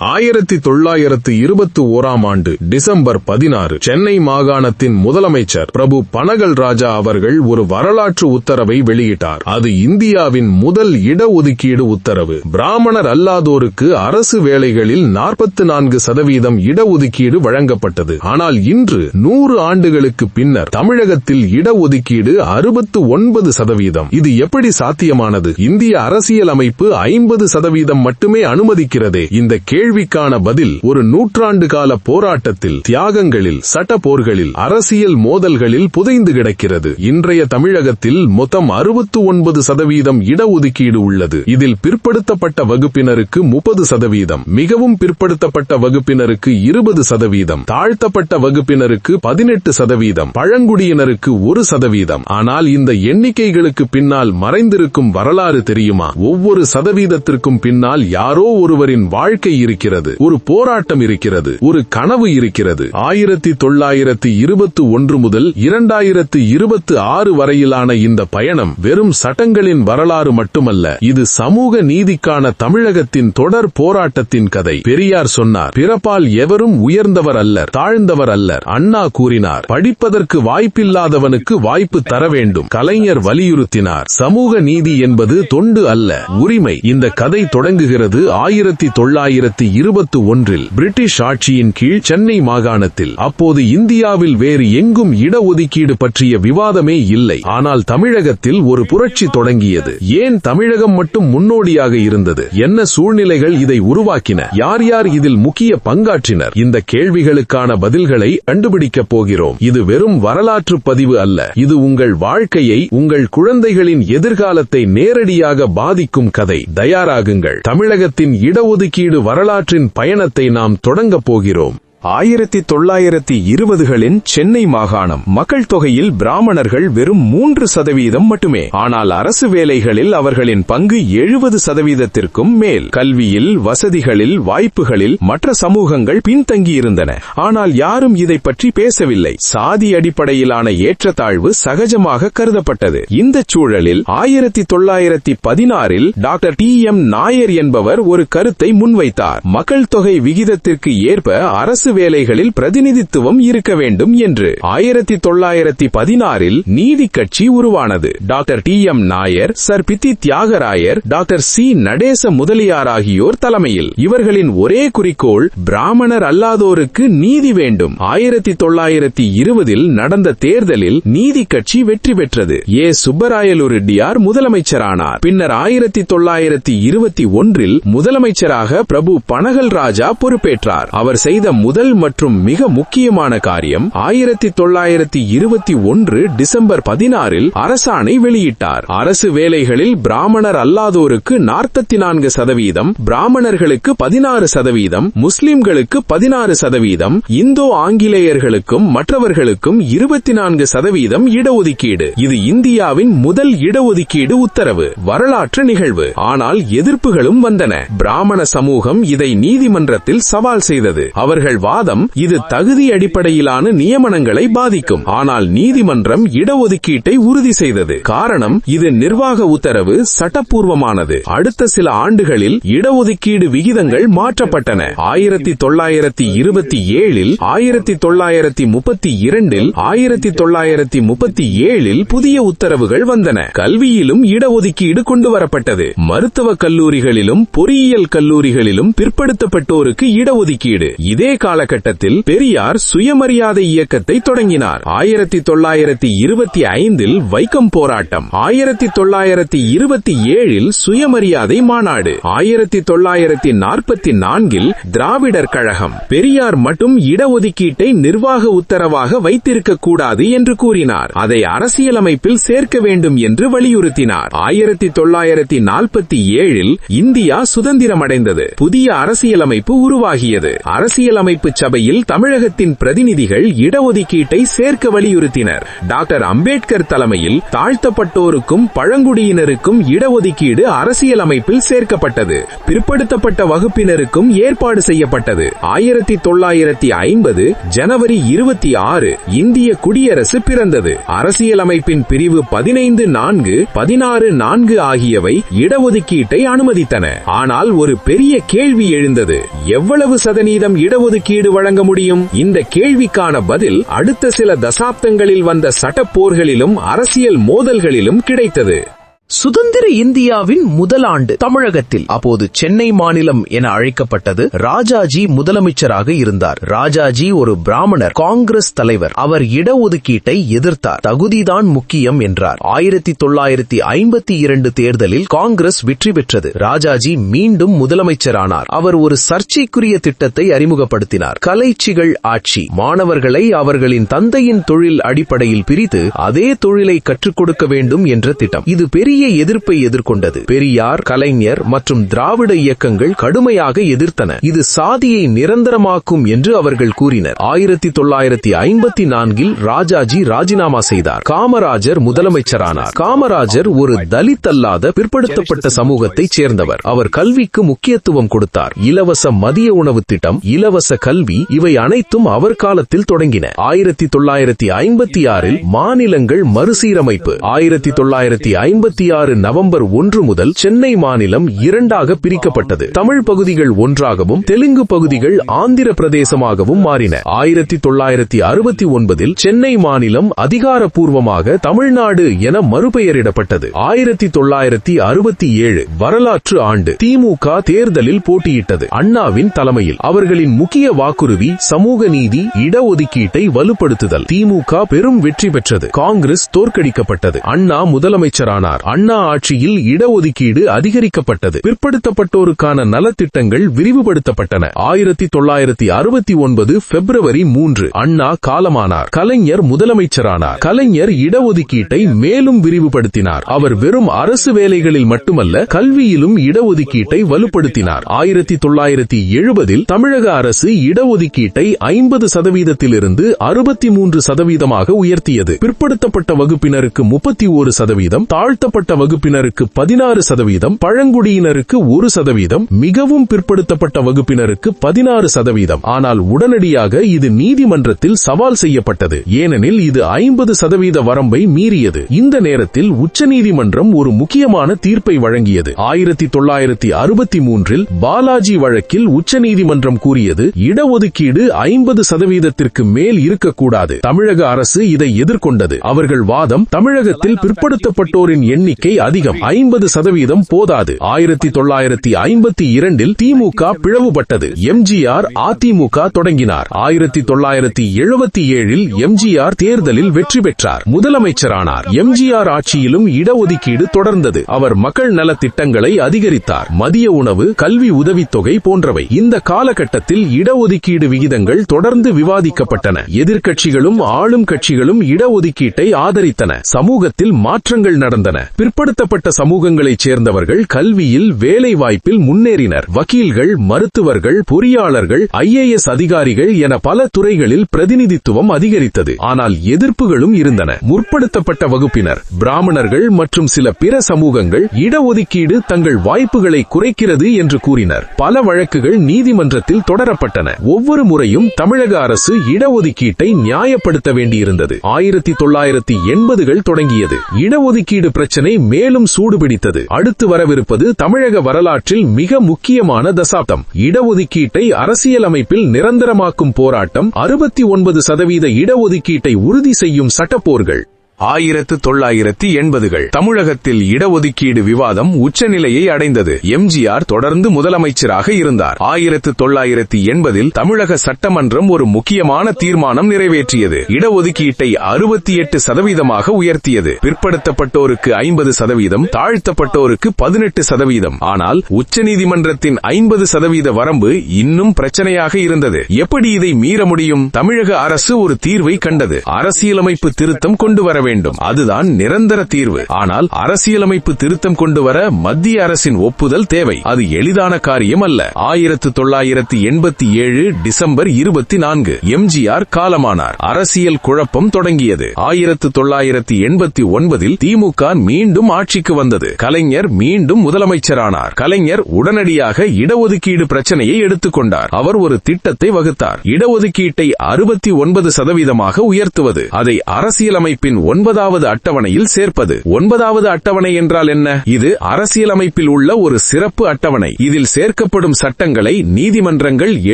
ஆயிரத்தி தொள்ளாயிரத்து இருபத்தி ஓராம் ஆண்டு டிசம்பர் பதினாறு சென்னை மாகாணத்தின் முதலமைச்சர் பிரபு பனகல் ராஜா அவர்கள் ஒரு வரலாற்று உத்தரவை வெளியிட்டார். அது இந்தியாவின் முதல் இடஒதுக்கீடு உத்தரவு. பிராமணர் அல்லாதோருக்கு அரசு வேலைகளில் நாற்பத்தி நான்கு சதவீதம் இடஒதுக்கீடு வழங்கப்பட்டது. ஆனால் இன்று நூறு ஆண்டுகளுக்கு பின்னர் தமிழகத்தில் இடஒதுக்கீடு அறுபத்து ஒன்பது சதவீதம். இது எப்படி சாத்தியமானது? இந்திய அரசியல் அமைப்பு ஐம்பது சதவீதம் மட்டுமே அனுமதிக்கிறதே. இந்த கேள்விக்கான பதில் ஒரு நூற்றாண்டு கால போராட்டத்தில் தியாகங்களில் சட்ட போர்களில் அரசியல் மோதல்களில் புதைந்து கிடக்கிறது. இன்றைய தமிழகத்தில் மொத்தம் அறுபத்து ஒன்பது சதவீதம் இடஒதுக்கீடு உள்ளது. இதில் பிற்படுத்தப்பட்ட வகுப்பினருக்கு முப்பது சதவீதம் மிகவும் பிற்படுத்தப்பட்ட வகுப்பினருக்கு இருபது சதவீதம் தாழ்த்தப்பட்ட வகுப்பினருக்கு பதினெட்டு சதவீதம் பழங்குடியினருக்கு ஒரு சதவீதம். ஆனால் இந்த எண்ணிக்கைகளுக்கு பின்னால் மறைந்திருக்கும் வரலாறு தெரியுமா? ஒவ்வொரு சதவீதத்திற்கும் பின்னால் யாரோ ஒருவரின் வாழ்க்கை இருக்கிறது. ஒரு போராட்டம் இருக்கிறது. ஒரு கனவு இருக்கிறது. ஆயிரத்தி தொள்ளாயிரத்தி இருபத்தி ஒன்று முதல் இரண்டாயிரத்தி இருபத்தி ஆறு வரையிலான இந்த பயணம் வெறும் சட்டங்களின் வரலாறு மட்டுமல்ல இது சமூக நீதிக்கான தமிழகத்தின் தொடர் போராட்டத்தின் கதை. பெரியார் சொன்னார் பிறப்பால் எவரும் உயர்ந்தவர் அல்லர் தாழ்ந்தவர் அல்லர். அண்ணா கூறினார் படிப்பதற்கு வாய்ப்பில்லாதவனுக்கு வாய்ப்பு தர வேண்டும். கலைஞர் வலியுறுத்தினார் சமூக நீதி என்பது தொண்டு அல்ல உரிமை. இந்த கதை தொடங்குகிறது ஆயிரத்தி தொள்ளாயிரத்தி இருபத்தி ஒன்றில் பிரிட்டிஷ் ஆட்சியின் கீழ் சென்னை மாகாணத்தில். அப்போது இந்தியாவில் வேறு எங்கும் இடஒதுக்கீடு பற்றிய விவாதமே இல்லை. ஆனால் தமிழகத்தில் ஒரு புரட்சி தொடங்கியது. ஏன் தமிழகம் மட்டும் முன்னோடியாக இருந்தது? என்ன சூழ்நிலைகள் இதை உருவாக்கின? யார் யார் இதில் முக்கிய பங்காற்றினர்? இந்த கேள்விகளுக்கான பதில்களை கண்டுபிடிக்கப் போகிறோம். இது வெறும் வரலாற்று பதிவு அல்ல. இது உங்கள் வாழ்க்கையை உங்கள் குழந்தைகளின் எதிர்காலத்தை நேரடியாக பாதிக்கும் கதை. தயாராகுங்கள். தமிழகத்தின் இடஒதுக்கீடு வரலாற்றின் பயணத்தை நாம் தொடங்கப் போகிறோம். ஆயிரத்தி தொள்ளாயிரத்தி இருபதுகளின் சென்னை மாகாணம். மக்கள் தொகையில் பிராமணர்கள் வெறும் மூன்று சதவீதம் மட்டுமே. ஆனால் அரசு வேலைகளில் அவர்களின் பங்கு எழுபது சதவீதத்திற்கும் மேல். கல்வியில் வசதிகளில் வாய்ப்புகளில் மற்ற சமூகங்கள் பின்தங்கியிருந்தன. ஆனால் யாரும் இதை பற்றி பேசவில்லை. சாதி அடிப்படையிலான ஏற்றத்தாழ்வு சகஜமாக கருதப்பட்டது. இந்த சூழலில் ஆயிரத்தி தொள்ளாயிரத்தி பதினாறில் டாக்டர் டி எம் நாயர் என்பவர் ஒரு கருத்தை முன்வைத்தார். மக்கள் தொகை விகிதத்திற்கு ஏற்ப அரசு வேலைகளில் பிரதிநிதித்துவம் இருக்க வேண்டும் என்று ஆயிரத்தி தொள்ளாயிரத்தி பதினாறில் நீதி கட்சி உருவானது. Doctor T M Nair sir Pitti Thiagarayar doctor C Natesa Mudaliar ஆகியோர் தலைமையில். இவர்களின் ஒரே குறிக்கோள் பிராமணர் அல்லாதோருக்கு நீதி வேண்டும். ஆயிரத்தி தொள்ளாயிரத்தி இருபதில் நடந்த தேர்தலில் நீதி கட்சி வெற்றி பெற்றது. ஏ சுப்பராயலு ரெட்டியார் முதலமைச்சரானார். பின்னர் ஆயிரத்தி தொள்ளாயிரத்தி இருபத்தி ஒன்றில் முதலமைச்சராக பிரபு பனகல் ராஜா பொறுப்பேற்றார். அவர் செய்த முதல் மற்றும் மிக முக்கியமான காரியம் ஆயிரத்தி தொள்ளாயிரத்தி இருபத்தி ஒன்று டிசம்பர் பதினாறில் அரசாணை வெளியிட்டார். அரசு வேலைகளில் பிராமணர் அல்லாதோருக்கு நாற்பத்தி நான்கு சதவீதம் பிராமணர்களுக்கு பதினாறு சதவீதம் முஸ்லிம்களுக்கு பதினாறு சதவீதம் இந்தோ ஆங்கிலேயர்களுக்கும் மற்றவர்களுக்கும் இருபத்தி நான்கு சதவீதம் இடஒதுக்கீடு. இது இந்தியாவின் முதல் இடஒதுக்கீடு உத்தரவு வரலாற்று நிகழ்வு. ஆனால் எதிர்ப்புகளும் வந்தன. பிராமண சமூகம் இதை நீதிமன்றத்தில் சவால் செய்தது. அவர்கள் வாதம் இது தகுதி அடிப்படையிலான நியமனங்களை பாதிக்கும். ஆனால் நீதிமன்றம் இடஒதுக்கீட்டை உறுதி செய்தது. காரணம் இது நிர்வாக உத்தரவு சட்டப்பூர்வமானது. அடுத்த சில ஆண்டுகளில் இடஒதுக்கீடு விகிதங்கள் மாற்றப்பட்டன. ஆயிரத்தி தொள்ளாயிரத்தி இருபத்தி ஏழில் ஆயிரத்தி தொள்ளாயிரத்தி முப்பத்தி இரண்டில் ஆயிரத்தி தொள்ளாயிரத்தி முப்பத்தி ஏழில் புதிய உத்தரவுகள் வந்தன. கல்வியிலும் இடஒதுக்கீடு கொண்டு வரப்பட்டது. மருத்துவ கல்லூரிகளிலும் பொறியியல் கல்லூரிகளிலும் பிற்படுத்தப்பட்டோருக்கு இடஒதுக்கீடு. இதே கால காலகட்டத்தில் பெரியார் சுயமரியாதை இயக்கத்தை தொடங்கினார். ஆயிரத்தி தொள்ளாயிரத்தி இருபத்தி ஐந்தில் வைக்கம் போராட்டம். ஆயிரத்தி தொள்ளாயிரத்தி இருபத்தி ஏழில் சுயமரியாதை மாநாடு. ஆயிரத்தி தொள்ளாயிரத்தி நாற்பத்தி நான்கில் திராவிடர் கழகம். பெரியார் மட்டும் இடஒதுக்கீட்டை நிர்வாக உத்தரவாக வைத்திருக்க கூடாது என்று கூறினார். அதை அரசியலமைப்பில் சேர்க்க வேண்டும் என்று வலியுறுத்தினார். ஆயிரத்தி தொள்ளாயிரத்தி நாற்பத்தி ஏழில் இந்தியா சுதந்திரமடைந்தது. புதிய அரசியலமைப்பு உருவாகியது. அரசியலமைப்பு அரசியலமைப்பு சபையில் தமிழகத்தின் பிரதிநிதிகள் இடஒதுக்கீட்டை சேர்க்க வலியுறுத்தினர். டாக்டர் அம்பேத்கர் தலைமையில் தாழ்த்தப்பட்டோருக்கும் பழங்குடியினருக்கும் இடஒதுக்கீடு அரசியல் அமைப்பில் சேர்க்கப்பட்டது. பிற்படுத்தப்பட்ட வகுப்பினருக்கும் ஏற்பாடு செய்யப்பட்டது. ஆயிரத்தி தொள்ளாயிரத்தி ஐம்பது ஜனவரி இருபத்தி ஆறு இந்திய குடியரசு பிறந்தது. அரசியலமைப்பின் பிரிவு பதினைந்து நான்கு பதினாறு நான்கு ஆகியவை இடஒதுக்கீட்டை அனுமதித்தன. ஆனால் ஒரு பெரிய கேள்வி எழுந்தது. எவ்வளவு சதவீதம் இடஒதுக்கீடு வழங்க முடியும்? இந்த கேள்விக்கான பதில் அடுத்த சில தசாப்தங்களில் வந்த சட்டப்போர்களிலும் அரசியல் மோதல்களிலும் கிடைத்தது. சுதந்திர இந்தியாவின் முதல் ஆண்டு தமிழகத்தில். அப்போது சென்னை மாநிலம் என அழைக்கப்பட்டது ராஜாஜி முதலமைச்சராக இருந்தார். ராஜாஜி ஒரு பிராமணர் காங்கிரஸ் தலைவர். அவர் இடஒதுக்கீட்டை எதிர்த்தார். தகுதிதான் முக்கியம் என்றார். ஆயிரத்தி தொள்ளாயிரத்தி ஐம்பத்தி இரண்டு தேர்தலில் காங்கிரஸ் வெற்றி பெற்றது. ராஜாஜி மீண்டும் முதலமைச்சரானார். அவர் ஒரு சர்ச்சைக்குரிய திட்டத்தை அறிமுகப்படுத்தினார். கலைச்சிகள் ஆட்சி. மாணவர்களை அவர்களின் தந்தையின் தொழில் அடிப்படையில் பிரித்து அதே தொழிலை கற்றுக் கொடுக்க வேண்டும் என்ற திட்டம். இது பெரிய பெரிய எதிர்ப்பை எதிர்கொண்டது. பெரியார் கலைஞர் மற்றும் திராவிட இயக்கங்கள் கடுமையாக எதிர்த்தன. இது சாதியை நிரந்தரமாக்கும் என்று அவர்கள் கூறினர். ஆயிரத்தி தொள்ளாயிரத்தி ஐம்பத்தி நான்கில் ராஜாஜி ராஜினாமா செய்தார். காமராஜர் முதலமைச்சரானார். காமராஜர் ஒரு தலித் அல்லாத பிற்படுத்தப்பட்ட சமூகத்தைச் சேர்ந்தவர். அவர் கல்விக்கு முக்கியத்துவம் கொடுத்தார். இலவச மதிய உணவு திட்டம் இலவச கல்வி இவை அனைத்தும் அவர் காலத்தில் தொடங்கின. ஆயிரத்தி தொள்ளாயிரத்தி ஐம்பத்தி ஆறில் மாநிலங்கள் மறுசீரமைப்பு. ஆயிரத்தி தொள்ளாயிரத்தி ஐம்பத்தி ஆறு நவம்பர் ஒன்று முதல் சென்னை மாநிலம் இரண்டாக பிரிக்கப்பட்டது. தமிழ் பகுதிகள் ஒன்றாகவும் தெலுங்கு பகுதிகள் ஆந்திர பிரதேசமாகவும் மாறின. ஆயிரத்தி தொள்ளாயிரத்தி அறுபத்தி ஒன்பதில் சென்னை மாநிலம் அதிகாரப்பூர்வமாக தமிழ்நாடு என மறுபெயரிடப்பட்டது. ஆயிரத்தி தொள்ளாயிரத்தி அறுபத்தி ஏழு வரலாற்று ஆண்டு திமுக தேர்தலில் போட்டியிட்டது. அண்ணாவின் தலைமையில் அவர்களின் முக்கிய வாக்குறுதி சமூக நீதி இடஒதுக்கீட்டை வலுப்படுத்துதல். திமுக பெரும் வெற்றி பெற்றது. காங்கிரஸ் தோற்கடிக்கப்பட்டது. அண்ணா முதலமைச்சரானார். அண்ணா ஆட்சியில் இடஒதுக்கீடு அதிகரிக்கப்பட்டது. பிற்படுத்தப்பட்டோருக்கான நலத்திட்டங்கள் விரிவுபடுத்தப்பட்டன. ஆயிரத்தி தொள்ளாயிரத்தி அறுபத்தி ஒன்பது பிப்ரவரி மூன்று. அண்ணா காலமானார். கலைஞர் முதலமைச்சரானார். கலைஞர் இடஒதுக்கீட்டை மேலும் விரிவுபடுத்தினார். அவர் வெறும் அரசு வேலைகளில் மட்டுமல்ல கல்வியிலும் இடஒதுக்கீட்டை வலுப்படுத்தினார். ஆயிரத்தி தொள்ளாயிரத்தி எழுபதில் தமிழக அரசு இடஒதுக்கீட்டை ஐம்பது சதவீதத்திலிருந்து அறுபத்தி மூன்று சதவீதமாக உயர்த்தியது. பிற்படுத்தப்பட்ட வகுப்பினருக்கு முப்பத்தி ஒரு சதவீதம் தாழ்த்தப்பட்ட வகுப்பினருக்கு பதினாறு சதவீதம் பழங்குடியினருக்கு ஒரு சதவீதம் மிகவும் பிற்படுத்தப்பட்ட வகுப்பினருக்கு பதினாறு சதவீதம். ஆனால் உடனடியாக இது நீதிமன்றத்தில் சவால் செய்யப்பட்டது. ஏனெனில் இது ஐம்பது சதவீத வரம்பை மீறியது. இந்த நேரத்தில் உச்சநீதிமன்றம் ஒரு முக்கியமான தீர்ப்பை வழங்கியது. ஆயிரத்தி தொள்ளாயிரத்தி அறுபத்தி மூன்றில் பாலாஜி வழக்கில் உச்சநீதிமன்றம் கூறியது இடஒதுக்கீடு ஐம்பது சதவீதத்திற்கு மேல் இருக்கக்கூடாது. தமிழக அரசு இதை எதிர்கொண்டது. அவர்கள் வாதம் தமிழகத்தில் பிற்படுத்தப்பட்டோரின் எண்ணிக்கை அதிகம் ஐம்பது சதவீதம் போதாது. ஆயிரத்தி தொள்ளாயிரத்தி ஐம்பத்தி இரண்டில் திமுக பிளவுபட்டது. எம்ஜிஆர் அதிமுக தொடங்கினார். ஆயிரத்தி தொள்ளாயிரத்தி எழுபத்தி ஏழில் எம்ஜிஆர் தேர்தலில் வெற்றி பெற்றார். முதலமைச்சரானார். எம்ஜிஆர் ஆட்சியிலும் இடஒதுக்கீடு தொடர்ந்தது. அவர் மக்கள் நலத்திட்டங்களை அதிகரித்தார். மதிய உணவு கல்வி உதவித்தொகை போன்றவை இந்த காலகட்டத்தில் இடஒதுக்கீடு விகிதங்கள் தொடர்ந்து விவாதிக்கப்பட்டன. எதிர்க்கட்சிகளும் ஆளும் கட்சிகளும் இடஒதுக்கீட்டை ஆதரித்தன. சமூகத்தில் மாற்றங்கள் நடந்தன. பிற்படுத்தப்பட்ட சமூகங்களைச் சேர்ந்தவர்கள் கல்வியில் வேலை வாய்ப்பில் முன்னேறினர். வக்கீல்கள் மருத்துவர்கள் பொறியாளர்கள் ஐஏஎஸ் அதிகாரிகள் என பல துறைகளில் பிரதிநிதித்துவம் அதிகரித்தது. ஆனால் எதிர்ப்புகளும் இருந்தன. முற்படுத்தப்பட்ட வகுப்பினர் பிராமணர்கள் மற்றும் சில பிற சமூகங்கள் இடஒதுக்கீடு தங்கள் வாய்ப்புகளை குறைக்கிறது என்று கூறினர். பல வழக்குகள் நீதிமன்றத்தில் தொடரப்பட்டன. ஒவ்வொரு முறையும் தமிழக அரசு இடஒதுக்கீட்டை நியாயப்படுத்த வேண்டியிருந்தது. ஆயிரத்தி தொள்ளாயிரத்தி எண்பதுகள் தொடங்கியது. இடஒதுக்கீடு பிரச்சனை மேலும் சூடுபிடித்தது. அடுத்து வரவிருப்பது தமிழக வரலாற்றில் மிக முக்கியமான தசாப்தம். இடஒதுக்கீட்டை அரசியலமைப்பில் நிரந்தரமாக்கும் போராட்டம் அறுபத்தி ஒன்பது சதவீத இடஒதுக்கீட்டை உறுதி செய்யும் சட்டப்போர்கள். ஆயிரத்து தொள்ளாயிரத்தி எண்பதுகள். தமிழகத்தில் இடஒதுக்கீடு விவாதம் உச்சநிலையை அடைந்தது. எம்ஜிஆர் தொடர்ந்து முதலமைச்சராக இருந்தார். ஆயிரத்து தொள்ளாயிரத்தி எண்பதில் தமிழக சட்டமன்றம் ஒரு முக்கியமான தீர்மானம் நிறைவேற்றியது. இடஒதுக்கீட்டை அறுபத்தி எட்டு சதவீதமாக உயர்த்தியது. பிற்படுத்தப்பட்டோருக்கு ஐம்பது சதவீதம் தாழ்த்தப்பட்டோருக்கு பதினெட்டு சதவீதம். ஆனால் உச்சநீதிமன்றத்தின் ஐம்பது சதவீத வரம்பு இன்னும் பிரச்சனையாக இருந்தது. எப்படி இதை மீற முடியும்? தமிழக அரசு ஒரு தீர்வை கண்டது. அரசியலமைப்பு திருத்தம் கொண்டு வர வேண்டும். அதுதான் நிரந்தர தீர்வு. ஆனால் அரசியலமைப்பு திருத்தம் கொண்டு வர மத்திய அரசின் ஒப்புதல் தேவை. அது எளிதான காரியம் அல்ல. ஆயிரத்து தொள்ளாயிரத்து எண்பத்தி ஏழு டிசம்பர் இருபத்தி நான்கு. எம்ஜிஆர் காலமானார். அரசியல் குழப்பம் தொடங்கியது. ஆயிரத்து தொள்ளாயிரத்து எண்பத்தி ஒன்பதில் திமுக மீண்டும் ஆட்சிக்கு வந்தது. கலைஞர் மீண்டும் முதலமைச்சரானார். கலைஞர் உடனடியாக இடஒதுக்கீடு பிரச்சனையை எடுத்துக்கொண்டார். அவர் ஒரு திட்டத்தை வகுத்தார். இடஒதுக்கீட்டை அறுபத்தி ஒன்பது சதவீதமாக உயர்த்துவது. அதை அரசியலமைப்பின் ஒன்பதாவது அட்டவணையில் சேர்ப்பது. ஒன்பதாவது அட்டவணை என்றால் என்ன? இது அரசியலமைப்பில் உள்ள ஒரு சிறப்பு அட்டவணை. இதில் சேர்க்கப்படும் சட்டங்களை நீதிமன்றங்கள்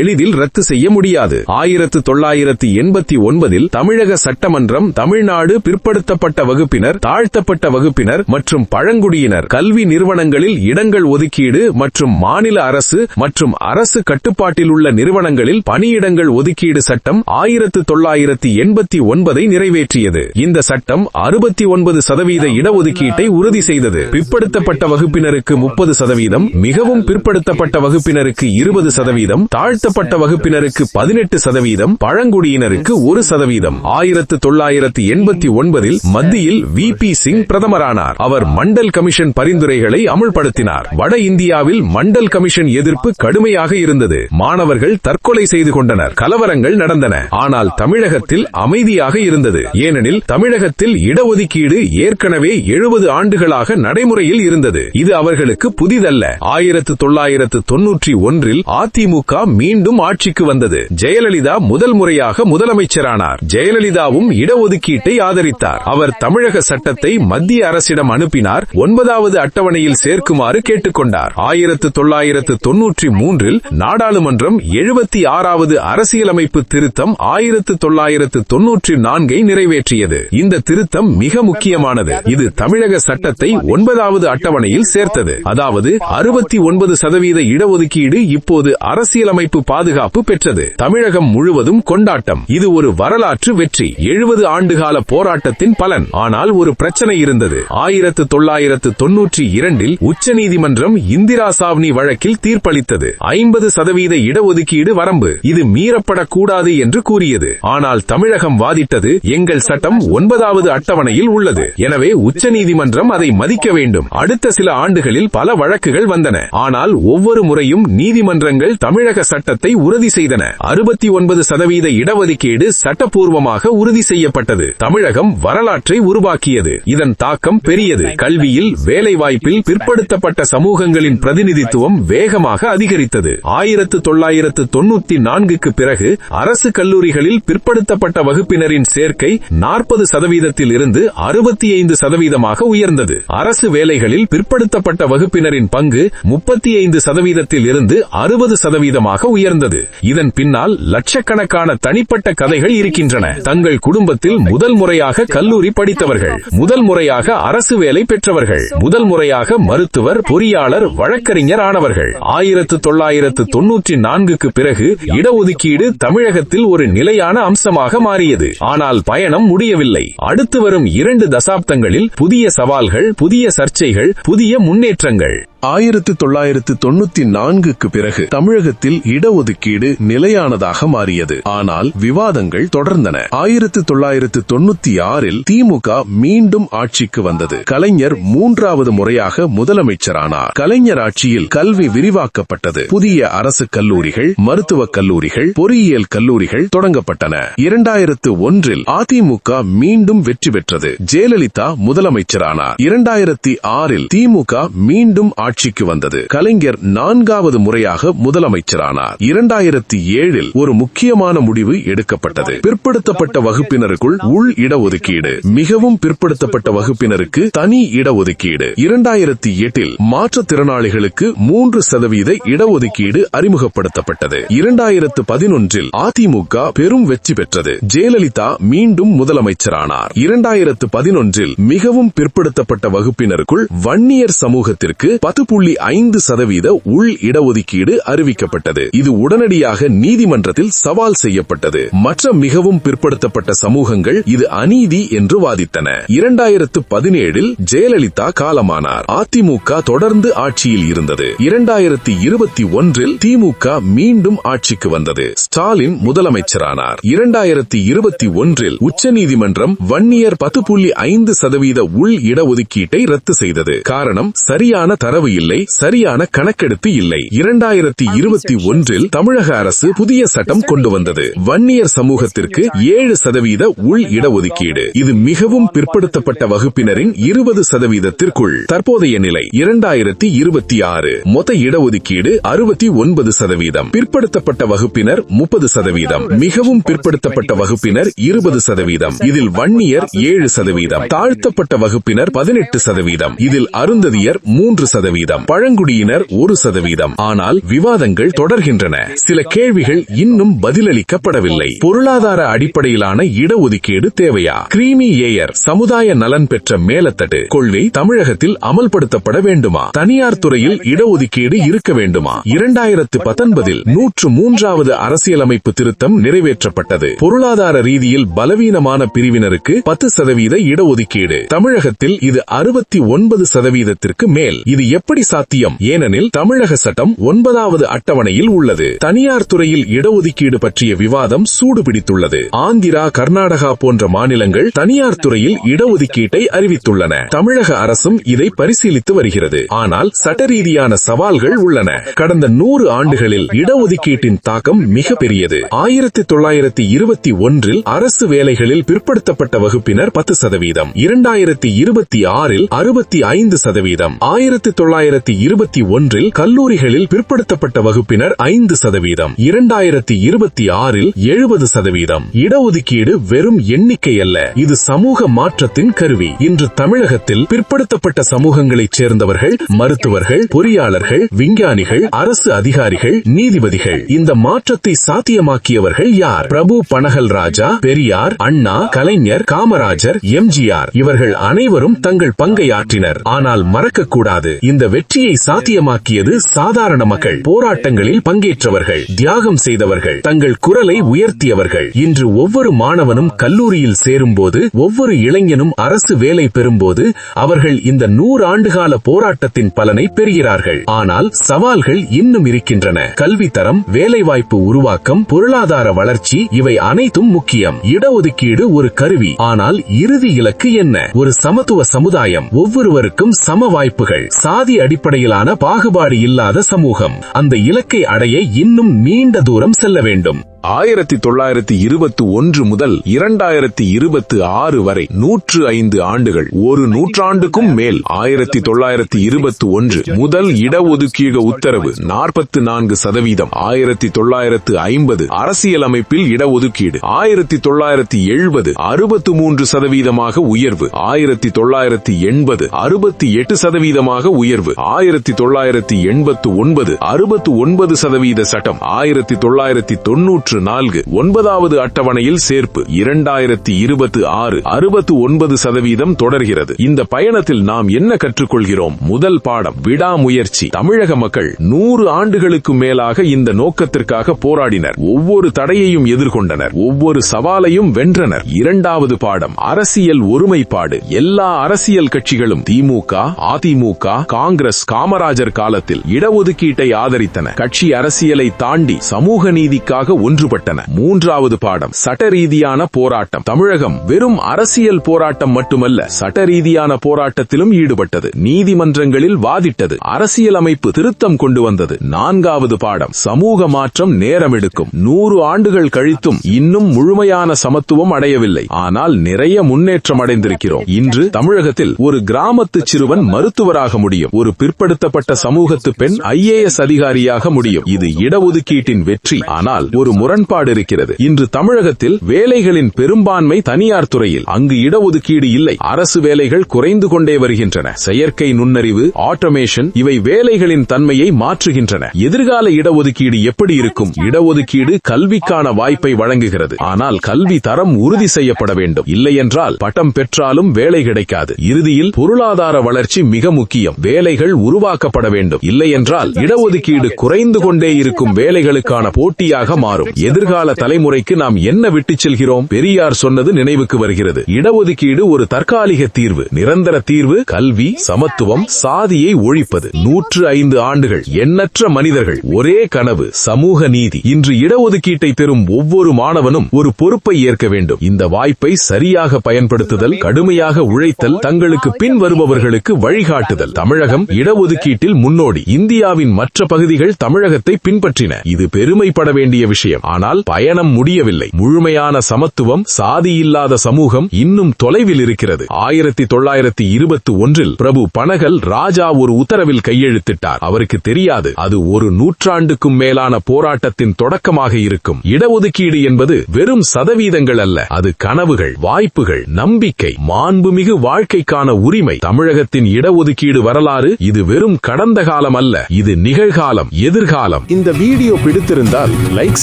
எளிதில் ரத்து செய்ய முடியாது. ஆயிரத்து தொள்ளாயிரத்து எண்பத்தி ஒன்பதில் தமிழக சட்டமன்றம் தமிழ்நாடு பிற்படுத்தப்பட்ட வகுப்பினர் தாழ்த்தப்பட்ட வகுப்பினர் மற்றும் பழங்குடியினர் கல்வி நிறுவனங்களில் இடங்கள் ஒதுக்கீடு மற்றும் மாநில அரசு மற்றும் அரசு கட்டுப்பாட்டில் உள்ள நிறுவனங்களில் பணியிடங்கள் ஒதுக்கீடு சட்டம் ஆயிரத்து தொள்ளாயிரத்து எண்பத்தி ஒன்பதை நிறைவேற்றியது. இந்த சட்டம் அறுபத்தி ஒன்பது சதவீத இடஒதுக்கீட்டை உறுதி செய்தது. பிற்படுத்தப்பட்ட வகுப்பினருக்கு முப்பது சதவீதம் மிகவும் பிற்படுத்தப்பட்ட வகுப்பினருக்கு இருபது சதவீதம் தாழ்த்தப்பட்ட வகுப்பினருக்கு பதினெட்டு சதவீதம் பழங்குடியினருக்கு ஒரு சதவீதம். ஆயிரத்து தொள்ளாயிரத்து எண்பத்தி ஒன்பதில் மத்தியில் வி. பி. சிங் பிரதமரானார். அவர் மண்டல் கமிஷன் பரிந்துரைகளை அமுல்படுத்தினார். வட இந்தியாவில் மண்டல் கமிஷன் எதிர்ப்பு கடுமையாக இருந்தது. மாணவர்கள் தற்கொலை செய்து கொண்டனர். கலவரங்கள் நடந்தன. ஆனால் தமிழகத்தில் அமைதியாக இருந்தது. ஏனெனில் தமிழகத்தில் இடஒதுக்கீடு ஏற்கனவே எழுபது ஆண்டுகளாக நடைமுறையில் இருந்தது. இது அவர்களுக்கு புதிதல்ல. ஆயிரத்து தொள்ளாயிரத்து தொன்னூற்றி ஒன்றில் அதிமுக மீண்டும் ஆட்சிக்கு வந்தது. ஜெயலலிதா முதல் முறையாக முதலமைச்சரானார். ஜெயலலிதாவும் இடஒதுக்கீட்டை ஆதரித்தார். அவர் தமிழக சட்டத்தை மத்திய அரசிடம் அனுப்பினார். ஒன்பதாவது அட்டவணையில் சேர்க்குமாறு கேட்டுக்கொண்டார். ஆயிரத்து தொள்ளாயிரத்து தொன்னூற்றி மூன்றில் நாடாளுமன்றம் எழுபத்தி ஆறாவது அரசியலமைப்பு திருத்தம் ஆயிரத்து தொள்ளாயிரத்து தொன்னூற்றி நான்கை நிறைவேற்றியது. இந்த திருத்தம் மிக முக்கியமானது. இது தமிழக சட்டத்தை ஒன்பதாவது அட்டவணையில் சேர்த்தது. அதாவது அறுபத்தி ஒன்பது சதவீத இடஒதுக்கீடு இப்போது அரசியலமைப்பு பாதுகாப்பு பெற்றது. தமிழகம் முழுவதும் கொண்டாட்டம். இது ஒரு வரலாற்று வெற்றி. எழுபது ஆண்டுகால போராட்டத்தின் பலன். ஆனால் ஒரு பிரச்சனை இருந்தது. ஆயிரத்து தொள்ளாயிரத்து தொன்னூற்றி இரண்டில் உச்சநீதிமன்றம் இந்திரா சாவ்னி வழக்கில் தீர்ப்பளித்தது. ஐம்பது சதவீத இடஒதுக்கீடு வரம்பு. இது மீறப்படக்கூடாது என்று கூறியது. ஆனால் தமிழகம் வாதிட்டது எங்கள் சட்டம் ஒன்பதாவது அட்டவணையில் உள்ளது. எனவே உச்சநீதிமன்றம் அதை மதிக்க வேண்டும். அடுத்த சில ஆண்டுகளில் பல வழக்குகள் வந்தன. ஆனால் ஒவ்வொரு முறையும் நீதிமன்றங்கள் தமிழக சட்டத்தை உறுதி செய்தன. அறுபத்தி ஒன்பது சதவீத இடஒதுக்கீடு சட்டப்பூர்வமாக உறுதி செய்யப்பட்டது. தமிழகம் வரலாற்றை உருவாக்கியது. இதன் தாக்கம் பெரியது. கல்வியில் வேலைவாய்ப்பில் பிற்படுத்தப்பட்ட சமூகங்களின் பிரதிநிதித்துவம் வேகமாக அதிகரித்தது. ஆயிரத்து தொள்ளாயிரத்து தொண்ணூத்தி நான்குக்கு பிறகு அரசு கல்லூரிகளில் பிற்படுத்தப்பட்ட வகுப்பினரின் சேர்க்கை நாற்பது சதவீத சதவீதத்தில் இருந்து அறுபத்தி ஐந்து சதவீதமாக உயர்ந்தது. அரசு வேலைகளில் பிற்படுத்தப்பட்ட வகுப்பினரின் பங்கு முப்பத்தி ஐந்து சதவீதத்தில் இருந்து அறுபது சதவீதமாக உயர்ந்தது. இதன் பின்னால் லட்சக்கணக்கான தனிப்பட்ட கதைகள் இருக்கின்றன. தங்கள் குடும்பத்தில் முதல் முறையாக கல்லூரி படித்தவர்கள் முதல் முறையாக அரசு வேலை பெற்றவர்கள் முதல் முறையாக மருத்துவர் பொறியாளர் வழக்கறிஞர் ஆனவர்கள். ஆயிரத்து தொள்ளாயிரத்து தொன்னூற்றி நான்குக்கு பிறகு இடஒதுக்கீடு தமிழகத்தில் ஒரு நிலையான அம்சமாக மாறியது. ஆனால் பயணம் முடியவில்லை. அடுத்த வரும் இரண்டு தசாப்தங்களில் புதிய சவால்கள் புதிய சர்ச்சைகள் புதிய முன்னேற்றங்கள். ஆயிரத்து தொள்ளாயிரத்து தொண்ணூத்தி நான்குக்கு பிறகு தமிழகத்தில் இடஒதுக்கீடு நிலையானதாக மாறியது. ஆனால் விவாதங்கள் தொடர்ந்தன. ஆயிரத்து தொள்ளாயிரத்து தொண்ணூத்தி ஆறில் திமுக மீண்டும் ஆட்சிக்கு வந்தது. கலைஞர் மூன்றாவது முறையாக முதலமைச்சரானார். கலைஞர் ஆட்சியில் கல்வி விரிவாக்கப்பட்டது. புதிய அரசு கல்லூரிகள் மருத்துவக் கல்லூரிகள் பொறியியல் கல்லூரிகள் தொடங்கப்பட்டன. இரண்டாயிரத்து ஒன்றில் அதிமுக மீண்டும் வெற்றி பெற்றது. ஜெயலலிதா முதலமைச்சரானார். இரண்டாயிரத்தி ஆறில் திமுக மீண்டும் ஆட்சி ஆட்சிக்கு வந்தது. கலைஞர் நான்காவது முறையாக முதலமைச்சரானார். இரண்டாயிரத்தி ஏழில் ஒரு முக்கியமான முடிவு எடுக்கப்பட்டது. பிற்படுத்தப்பட்ட வகுப்பினருக்குள் உள் இடஒதுக்கீடு. மிகவும் பிற்படுத்தப்பட்ட வகுப்பினருக்கு தனி இடஒதுக்கீடு. இரண்டாயிரத்தி எட்டில் மாற்றுத்திறனாளிகளுக்கு மூன்று சதவீத இடஒதுக்கீடு அறிமுகப்படுத்தப்பட்டது. இரண்டாயிரத்து பதினொன்றில் அதிமுக பெரும் வெற்றி பெற்றது. ஜெயலலிதா மீண்டும் முதலமைச்சரானார். இரண்டாயிரத்து பதினொன்றில் மிகவும் பிற்படுத்தப்பட்ட வகுப்பினருக்குள் வன்னியர் சமூகத்திற்கு பத்து பத்து புள்ளி ஐந்து சதவீத உள் இடஒதுக்கீடு அறிவிக்கப்பட்டது. இது உடனடியாக நீதிமன்றத்தில் சவால் செய்யப்பட்டது. மற்ற மிகவும் பிற்படுத்தப்பட்ட சமூகங்கள் இது அநீதி என்று வாதித்தன இரண்டாயிரத்து பதினேழில் ஜெயலலிதா காலமானார். அதிமுக தொடர்ந்து ஆட்சியில் இருந்தது. இரண்டாயிரத்தி இருபத்தி ஒன்றில் திமுக மீண்டும் ஆட்சிக்கு வந்தது. ஸ்டாலின் முதலமைச்சரானார். இரண்டாயிரத்தி இருபத்தி ஒன்றில் உச்சநீதிமன்றம் வன்னியர் பத்து புள்ளி ஐந்து சதவீத உள் இடஒதுக்கீட்டை ரத்து செய்தது. காரணம் சரியான தரவு இல்லை சரியான கணக்கெடுப்பு இல்லை. இரண்டாயிரத்தி இருபத்தி ஒன்றில் தமிழக அரசு புதிய சட்டம் கொண்டு வந்தது. வன்னியர் சமூகத்திற்கு ஏழு சதவீத உள் இடஒதுக்கீடு. இது மிகவும் பிற்படுத்தப்பட்ட வகுப்பினரின் இருபது சதவீதத்திற்குள். தற்போதைய நிலை இரண்டாயிரத்தி இருபத்தி ஆறு. மொத்த இடஒதுக்கீடு அறுபத்தி ஒன்பது சதவீதம். பிற்படுத்தப்பட்ட வகுப்பினர் முப்பது சதவீதம். மிகவும் பிற்படுத்தப்பட்ட வகுப்பினர் இருபது சதவீதம். இதில் வன்னியர் ஏழு சதவீதம். தாழ்த்தப்பட்ட வகுப்பினர் பதினெட்டு சதவீதம். இதில் அருந்ததியர் மூன்று சதவீதம். பழங்குடியினர் ஒரு சதவீதம். ஆனால் விவாதங்கள் தொடர்கின்றன. சில கேள்விகள் இன்னும் பதிலளிக்கப்படவில்லை. பொருளாதார அடிப்படையிலான இடஒதுக்கீடு தேவையா? கிரீமி ஏயர் சமுதாய நலன் பெற்ற மேலத்தட்டு கொள்கை தமிழகத்தில் அமல்படுத்தப்பட வேண்டுமா? தனியார் துறையில் இடஒதுக்கீடு இருக்க வேண்டுமா? இரண்டாயிரத்து பத்தொன்பதில் நூற்று மூன்றாவது அரசியலமைப்பு திருத்தம் நிறைவேற்றப்பட்டது. பொருளாதார ரீதியில் பலவீனமான பிரிவினருக்கு பத்து சதவீத இடஒதுக்கீடு. தமிழகத்தில் இது அறுபத்தி ஒன்பது சதவீதத்திற்கு மேல். இது எப்படி சாத்தியம்? ஏனெனில் தமிழக சட்டம் ஒன்பதாவது அட்டவணையில் உள்ளது. தனியார் துறையில் இடஒதுக்கீடு பற்றிய விவாதம் சூடுபிடித்துள்ளது. ஆந்திரா கர்நாடகா போன்ற மாநிலங்கள் தனியார் துறையில் இடஒதுக்கீட்டை அறிவித்துள்ளன. தமிழக அரசும் இதை பரிசீலித்து வருகிறது. ஆனால் சட்ட ரீதியான சவால்கள் உள்ளன. கடந்த நூறு ஆண்டுகளில் இடஒதுக்கீட்டின் தாக்கம் மிக பெரியது. ஆயிரத்தி தொள்ளாயிரத்தி இருபத்தி ஒன்றில் அரசு வேலைகளில் பிற்படுத்தப்பட்ட வகுப்பினர் பத்து சதவீதம். இரண்டாயிரத்தி இருபத்தி ஆறில் அறுபத்தி ஐந்து சதவீதம். ஆயிரத்தி தொள்ளாயிரத்தி தொள்ளாயிரத்தி இருபத்தி ஒன்றில் கல்லூரிகளில் பிற்படுத்தப்பட்ட வகுப்பினர் ஐந்து சதவீதம் இரண்டாயிரத்தி இருபத்தி ஆறில் எழுபது சதவீதம். இடஒதுக்கீடு வெறும் எண்ணிக்கை அல்ல இது சமூக மாற்றத்தின் கருவி. இன்று தமிழகத்தில் பிற்படுத்தப்பட்ட சமூகங்களைச் சேர்ந்தவர்கள் மருத்துவர்கள் பொறியாளர்கள் விஞ்ஞானிகள் அரசு அதிகாரிகள் நீதிபதிகள். இந்த மாற்றத்தை சாத்தியமாக்கியவர்கள் யார்? பிரபு பனகல் ராஜா பெரியார் அண்ணா கலைஞர் காமராஜர் எம்ஜிஆர். இவர்கள் அனைவரும் தங்கள் பங்கை ஆற்றினர். ஆனால் மறக்கக்கூடாது இந்த இந்த வெற்றியை சாத்தியமாக்கியது சாதாரண மக்கள். போராட்டங்களில் பங்கேற்றவர்கள் தியாகம் செய்தவர்கள் தங்கள் குரலை உயர்த்தியவர்கள். இன்று ஒவ்வொரு மாணவனும் கல்லூரியில் சேரும்போது ஒவ்வொரு இளைஞனும் அரசு வேலை பெறும்போது அவர்கள் இந்த நூறு ஆண்டுகால போராட்டத்தின் பலனை பெறுகிறார்கள். ஆனால் சவால்கள் இன்னும் இருக்கின்றன. கல்வி தரம் வேலைவாய்ப்பு உருவாக்கம் பொருளாதார வளர்ச்சி இவை அனைத்தும் முக்கியம். இடஒதுக்கீடு ஒரு கருவி. ஆனால் இறுதி இலக்கு என்ன? ஒரு சமத்துவ சமுதாயம். ஒவ்வொருவருக்கும் சம வாய்ப்புகள். சாதி அடிப்படையிலான பாகுபாடு இல்லாத சமூகம். அந்த இலக்கை அடைய இன்னும் நீண்ட தூரம் செல்ல வேண்டும். ஆயிரத்தி தொள்ளாயிரத்தி இருபத்தி ஒன்று முதல் இரண்டாயிரத்தி இருபத்தி ஆறு வரை நூற்று ஐந்து ஆண்டுகள். ஒரு நூற்றாண்டுக்கும் மேல் ஆயிரத்தி தொள்ளாயிரத்தி இருபத்தி ஒன்று முதல் இடஒதுக்கீடு உத்தரவு நாற்பத்தி நான்கு சதவீதம். ஆயிரத்தி தொள்ளாயிரத்து ஐம்பது அரசியலமைப்பில் இடஒதுக்கீடு. ஆயிரத்தி தொள்ளாயிரத்தி எழுபது அறுபத்து மூன்று சதவீதமாக உயர்வு. ஆயிரத்தி தொள்ளாயிரத்தி எண்பது அறுபத்தி எட்டு சதவீதமாக உயர்வு. ஆயிரத்தி தொள்ளாயிரத்தி எண்பத்து ஒன்பது அறுபத்து ஒன்பது சதவீத சட்டம். ஆயிரத்தி தொள்ளாயிரத்தி தொன்னூற்று நான்கு ஒன்பதாவது அட்டவணையில் சேர்ப்பு இரண்டாயிரத்தி இருபத்தி ஆறு அறுபத்து ஒன்பது சதவீதம் தொடர்கிறது. இந்த பயணத்தில் நாம் என்ன கற்றுக்கொள்கிறோம்? முதல் பாடம் விடாமுயற்சி. தமிழக மக்கள் நூறு ஆண்டுகளுக்கு மேலாக இந்த நோக்கத்திற்காக போராடினர். ஒவ்வொரு தடையையும் எதிர்கொண்டனர். ஒவ்வொரு சவாலையும் வென்றனர். இரண்டாவது பாடம் அரசியல் ஒருமைப்பாடு. எல்லா அரசியல் கட்சிகளும் திமுக அதிமுக காங்கிரஸ் காமராஜர் காலத்தில் இடஒதுக்கீட்டை ஆதரித்தன. கட்சி அரசியலை தாண்டி சமூக நீதிக்காக ஒன்று ஒன்றுபட்டன மூன்றாவது பாடம் சட்ட ரீதியான போராட்டம். தமிழகம் வெறும் அரசியல் போராட்டம் மட்டுமல்ல சட்டரீதியான போராட்டத்திலும் ஈடுபட்டது. நீதிமன்றங்களில் வாதிட்டது. அரசியலமைப்பு திருத்தம் கொண்டு வந்தது. நான்காவது பாடம் சமூக மாற்றம் நேரம் எடுக்கும் நூறு ஆண்டுகள் கழித்தும் இன்னும் முழுமையான சமத்துவம் அடையவில்லை. ஆனால் நிறைய முன்னேற்றம் அடைந்திருக்கிறோம். இன்று தமிழகத்தில் ஒரு கிராமத்து சிறுவன் மருத்துவராக முடியும். ஒரு பிற்படுத்தப்பட்ட சமூகத்து பெண் ஐஏஎஸ் அதிகாரியாக முடியும். இது இடஒதுக்கீட்டின் வெற்றி. ஆனால் ஒரு முறை முரண்பாடு இருக்கிறது. இன்று தமிழகத்தில் வேலைகளின் பெரும்பான்மை தனியார் துறையில். அங்கு இடஒதுக்கீடு இல்லை. அரசு வேலைகள் குறைந்து கொண்டே வருகின்றன. செயற்கை நுண்ணறிவு ஆட்டோமேஷன் இவை வேலைகளின் தன்மையை மாற்றுகின்றன. எதிர்கால இடஒதுக்கீடு எப்படி இருக்கும்? இடஒதுக்கீடு கல்விக்கான வாய்ப்பை வழங்குகிறது. ஆனால் கல்வி தரம் உறுதி செய்யப்பட வேண்டும். இல்லையென்றால் பட்டம் பெற்றாலும் வேலை கிடைக்காது. இறுதியில் பொருளாதார வளர்ச்சி மிக முக்கியம். வேலைகள் உருவாக்கப்பட வேண்டும். இல்லையென்றால் இடஒதுக்கீடு குறைந்து கொண்டே இருக்கும் வேலைகளுக்கான போட்டியாக மாறும். எதிர்கால தலைமுறைக்கு நாம் என்ன விட்டுச் செல்கிறோம்? பெரியார் சொன்னது நினைவுக்கு வருகிறது. இடஒதுக்கீடு ஒரு தற்காலிக தீர்வு. நிரந்தர தீர்வு கல்வி சமத்துவம் சாதியை ஒழிப்பது. நூற்று ஐந்து ஆண்டுகள் எண்ணற்ற மனிதர்கள் ஒரே கனவு சமூக நீதி. இன்று இடஒதுக்கீட்டை பெறும் ஒவ்வொரு மாணவனும் ஒரு பொறுப்பை ஏற்க வேண்டும். இந்த வாய்ப்பை சரியாக பயன்படுத்துதல் கடுமையாக உழைத்தல் தங்களுக்கு பின் வருபவர்களுக்கு வழிகாட்டுதல். தமிழகம் இடஒதுக்கீட்டில் முன்னோடி. இந்தியாவின் மற்ற பகுதிகள் தமிழகத்தை பின்பற்றின. இது பெருமைப்பட வேண்டிய விஷயம். ஆனால் பயணம் முடியவில்லை. முழுமையான சமத்துவம் சாதி இல்லாத சமூகம் இன்னும் தொலைவில் இருக்கிறது. ஆயிரத்தி தொள்ளாயிரத்தி இருபத்தி ஒன்றில் பிரபு பனகல் ராஜா ஒரு உத்தரவில் கையெழுத்திட்டார். அவருக்கு தெரியாது அது ஒரு நூற்றாண்டுக்கும் மேலான போராட்டத்தின் தொடக்கமாக இருக்கும். இடஒதுக்கீடு என்பது வெறும் சதவீதங்கள் அல்ல அது கனவுகள் வாய்ப்புகள் நம்பிக்கை மாண்புமிகு வாழ்க்கைக்கான உரிமை. தமிழகத்தின் இடஒதுக்கீடு வரலாறு இது வெறும் கடந்த காலம் அல்ல இது நிகழ்காலம் எதிர்காலம். இந்த வீடியோ பிடித்திருந்தால் லைக்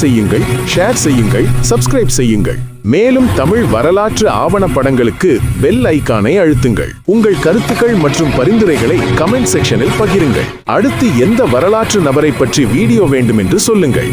செய்யுங்கள் ஷேர் செய்யுங்கள் சப்ஸ்கிரைப் செய்யுங்கள். மேலும் தமிழ் வரலாற்று ஆவணப்படங்களுக்கு பெல் ஐகானை அழுத்துங்கள். உங்கள் கருத்துக்கள் மற்றும் பரிந்துரைகளை கமெண்ட் செக்ஷனில் பகிருங்கள். அடுத்து எந்த வரலாற்று நபரை பற்றி வீடியோ வேண்டும் என்று சொல்லுங்கள்.